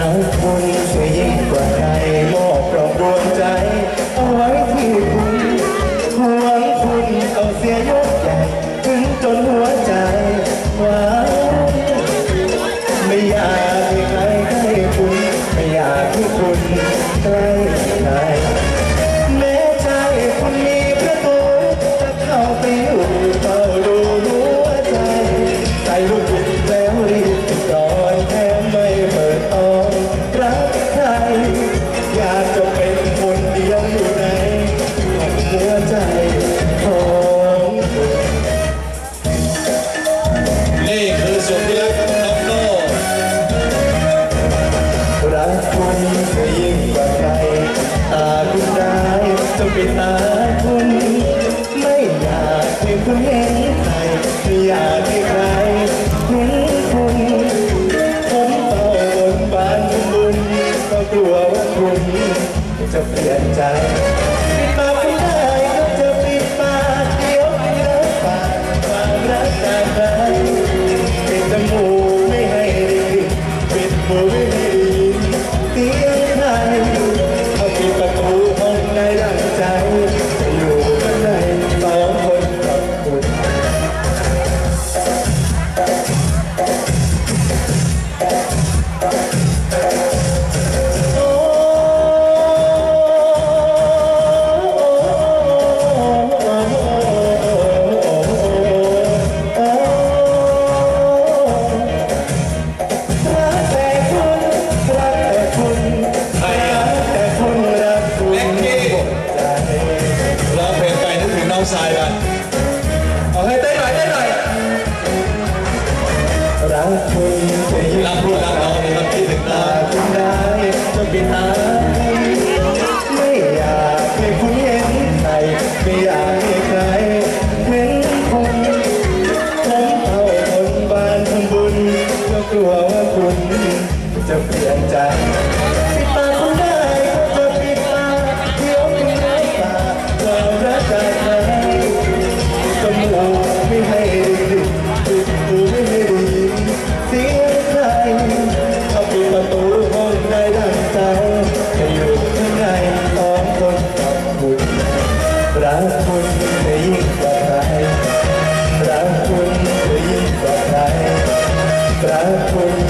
รักคุณช่วยยิ่งกว่าใครมอบกรอบดวงใจ เอาไว้ที่คุณห่วงคุณเอาเสียยกใหญ่ถึงจนหัวใจว้าไม่อยากให้ใครใกล้คุณ ไม่อยากให้คุณใกล้ใคร คุณจะยิ่งกว่าใครตาคุณได้จะปิดตาคุณ ไม่อยากให้คุณเห็นใครไม่อยากให้ใครเห็นคุณผมเฝ้าบนบานคุณบุญก็กลัวว่าคุณจะเปลี่ยนใจ ไปนึกถึงน้องทรายกันเอาให้เต้นหน่อยเต้นหน่อยรักคุณจะยิ่งรักพูดรักน้องนะครับที่ถึงตาคุณได้จะปิดตาไม่อยากให้คุณเห็นใครไม่อยากให้ใครเห็นคุณผมเอาคนบ้านทำบุญก็กลัวว่าคุณจะเปลี่ยนใจ รักคุณจะยิ่งกว่าใครรักคุณจะยิ่งกว่าใครรักคุณ